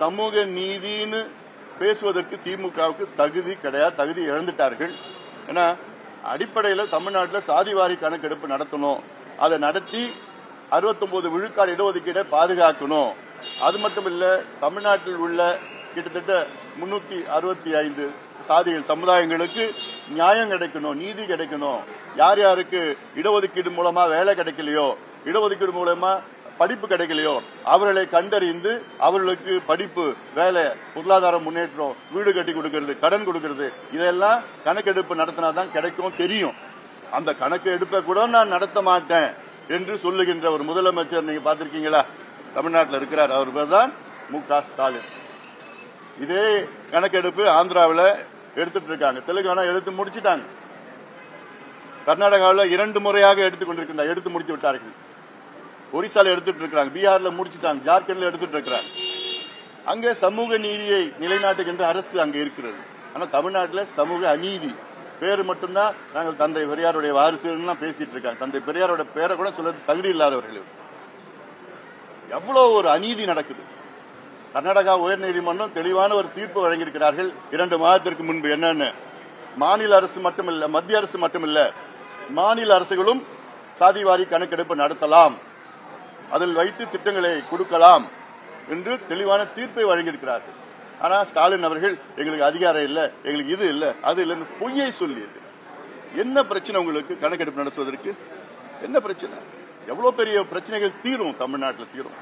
சமூக நீதின்னு பேசுவதற்கு திமுகவுக்கு தகுதி கிடையாது தகுதி இழந்துட்டார்கள். ஏன்னா அடிப்படையில் தமிழ்நாட்டில் சாதிவாரி கணக்கெடுப்பு நடத்தணும். அதை நடத்தி 69 விழுக்காடு இடஒதுக்கீடை பாதுகாக்கணும். அது மட்டும் இல்ல தமிழ்நாட்டில் உள்ள கிட்டத்தட்ட முன்னூத்தி அறுபத்தி ஐந்து சாதிகள் சமுதாயங்களுக்கு நியாயம் கிடைக்கணும் நீதி கிடைக்கணும். யார் யாருக்கு இடஒதுக்கீடு மூலமா வேலை கிடைக்கலையோ இடஒதுக்கீடு மூலமா படிப்பு கிடைக்கலையோ அவர்களை கண்டறிந்து அவர்களுக்கு படிப்பு வேலை பொருளாதார முன்னேற்றம் வீடு கட்டி கொடுக்கிறது கடன் கொடுக்கிறது இதெல்லாம் கணக்கெடுப்பு நடத்தினா தான் கிடைக்கும் தெரியும். அந்த கணக்கு எடுப்ப கூட நான் நடத்த மாட்டேன் என்று சொல்லுகின்ற ஒரு முதலமைச்சர் நீங்க பார்த்திருக்கீங்களா? தமிழ்நாட்டில் இருக்கிறார். அவர் பேர் தான் மு க ஸ்டாலின். இதே கணக்கெடுப்பு ஆந்திராவில் எடுத்துட்டு இருக்காங்க. தெலுங்கானா எடுத்து முடிச்சிட்டாங்க. கர்நாடகாவில் இரண்டு முறையாக எடுத்துக்கொண்டிருக்கின்ற எடுத்து முடித்து விட்டார்கள். ஒரிசால எடுத்துட்டு இருக்கிறாங்க. பீகார்ல முடிச்சுட்டாங்க. ஜார்க்கண்ட்ல எடுத்துட்டு இருக்கிறாங்க. அங்கே சமூக நீதியை நிலைநாட்டுகின்ற அரசு அங்கே இருக்கிறது. ஆனா தமிழ்நாட்டில் சமூக அநீதி. பேர் மட்டும்தான் நாங்கள் தந்தை பெரியாருடைய வாரிசுன்னு பேசிட்டு இருக்காங்க. தந்தை பெரியாரோட பேரை கூட சொல்ல தகுதி இல்லாதவர்கள் எவ்வளவு ஒரு அநீதி நடக்குது. கர்நாடகா உயர்நீதிமன்றம் தெளிவான ஒரு தீர்ப்பு வழங்கியிருக்கிறார்கள். இரண்டு மாதத்திற்கு முன்பு என்னன்னு? மாநில அரசு மட்டுமல்ல மத்திய அரசு மட்டுமல்ல. மாநில அரசுகளும் சாதிவாரி கணக்கெடுப்பு நடத்தலாம். அதில் வைத்து திட்டங்களை கொடுக்கலாம் என்று தெளிவான தீர்ப்பை வழங்கியிருக்கிறார்கள். ஆனால் ஸ்டாலின் அவர்கள் எங்களுக்கு அதிகாரம் இல்லை எங்களுக்கு இது இல்லை அது இல்லைன்னு பொய்யை சொல்லி என்ன பிரச்சனை உங்களுக்கு கணக்கெடுப்பு நடத்துவதற்கு? என்ன பிரச்சனை? எவ்வளவு பெரிய பிரச்சனைகள் தீரும் தமிழ்நாட்டில் தீரும்.